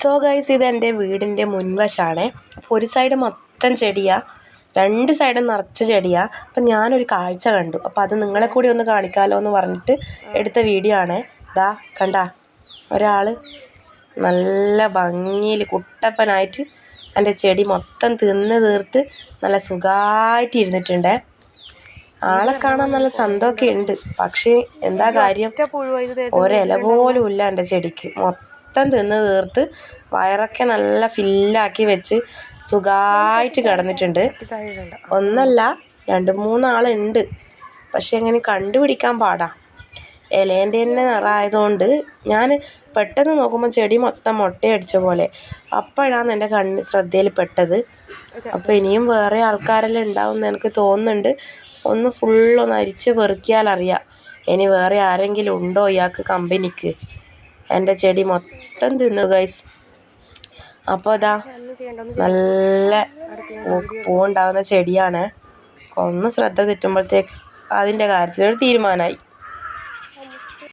So guys ഇത് എന്റെ വീടിന്റെ മുൻവശമാണ് അപ്പോൾ ഒരു സൈഡ് മൊത്തം ചെടിയാണ് രണ്ട് സൈഡും നിറച്ച് ചെടിയാണ് അപ്പം ഞാനൊരു കാഴ്ച കണ്ടു. അപ്പോൾ അത് നിങ്ങളെ കൂടി ഒന്ന് കാണിക്കാമല്ലോ എന്ന് പറഞ്ഞിട്ട് എടുത്ത വീഡിയോ ആണ്. ദാ കണ്ട? ഒരാൾ നല്ല ഭംഗിയിൽ കുട്ടപ്പനായിട്ട് എന്റെ ചെടി മൊത്തം തിന്ന് തീർത്ത് നല്ല സുഖമായിട്ട് ഇരുന്നിട്ടുണ്ട്. ആളെ കാണാൻ നല്ല സന്തോഷമൊക്കെ ഉണ്ട്. പക്ഷേ എന്താ കാര്യം? ഒരില പോലും ഇല്ല എന്റെ ചെടിക്ക്. മൊത്തം തിന്ന് തീർത്ത് വയറൊക്കെ നല്ല ഫില്ലാക്കി വെച്ച് സുഖമായിട്ട് കിടന്നിട്ടുണ്ട്. ഒന്നല്ല രണ്ട് മൂന്നാളുണ്ട്. പക്ഷെ അങ്ങനെ കണ്ടുപിടിക്കാൻ പാടാ. ഇലേന്റെ തന്നെ നിറമായതുകൊണ്ട് ഞാൻ പെട്ടെന്ന് നോക്കുമ്പോൾ ചെടി മൊത്തം മുട്ടയടിച്ച പോലെ. അപ്പോഴാണ് എന്റെ കണ്ണ് ശ്രദ്ധയിൽ പെട്ടത്. അപ്പോൾ ഇനിയും വേറെ ആൾക്കാരെല്ലാം ഉണ്ടാവും എന്ന് എനിക്ക് തോന്നുന്നുണ്ട്. ഒന്ന് ഫുള്ളൊന്ന് അരിച്ച് പെറുക്കിയാൽ അറിയാം ഇനി വേറെ ആരെങ്കിലും ഉണ്ടോ ഇയാൾക്ക് കമ്പനിക്ക്? എന്റെ ചെടി മൊത്തം തിന്നു ഗൈസ് അപ്പോൾ ഇതാ നല്ല പൂവുണ്ടാകുന്ന ചെടിയാണ്. ഒന്ന് ശ്രദ്ധ തെറ്റുമ്പോഴത്തേക്ക് അതിന്റെ കാര്യത്തിൽ ഒരു തീരുമാനമായി.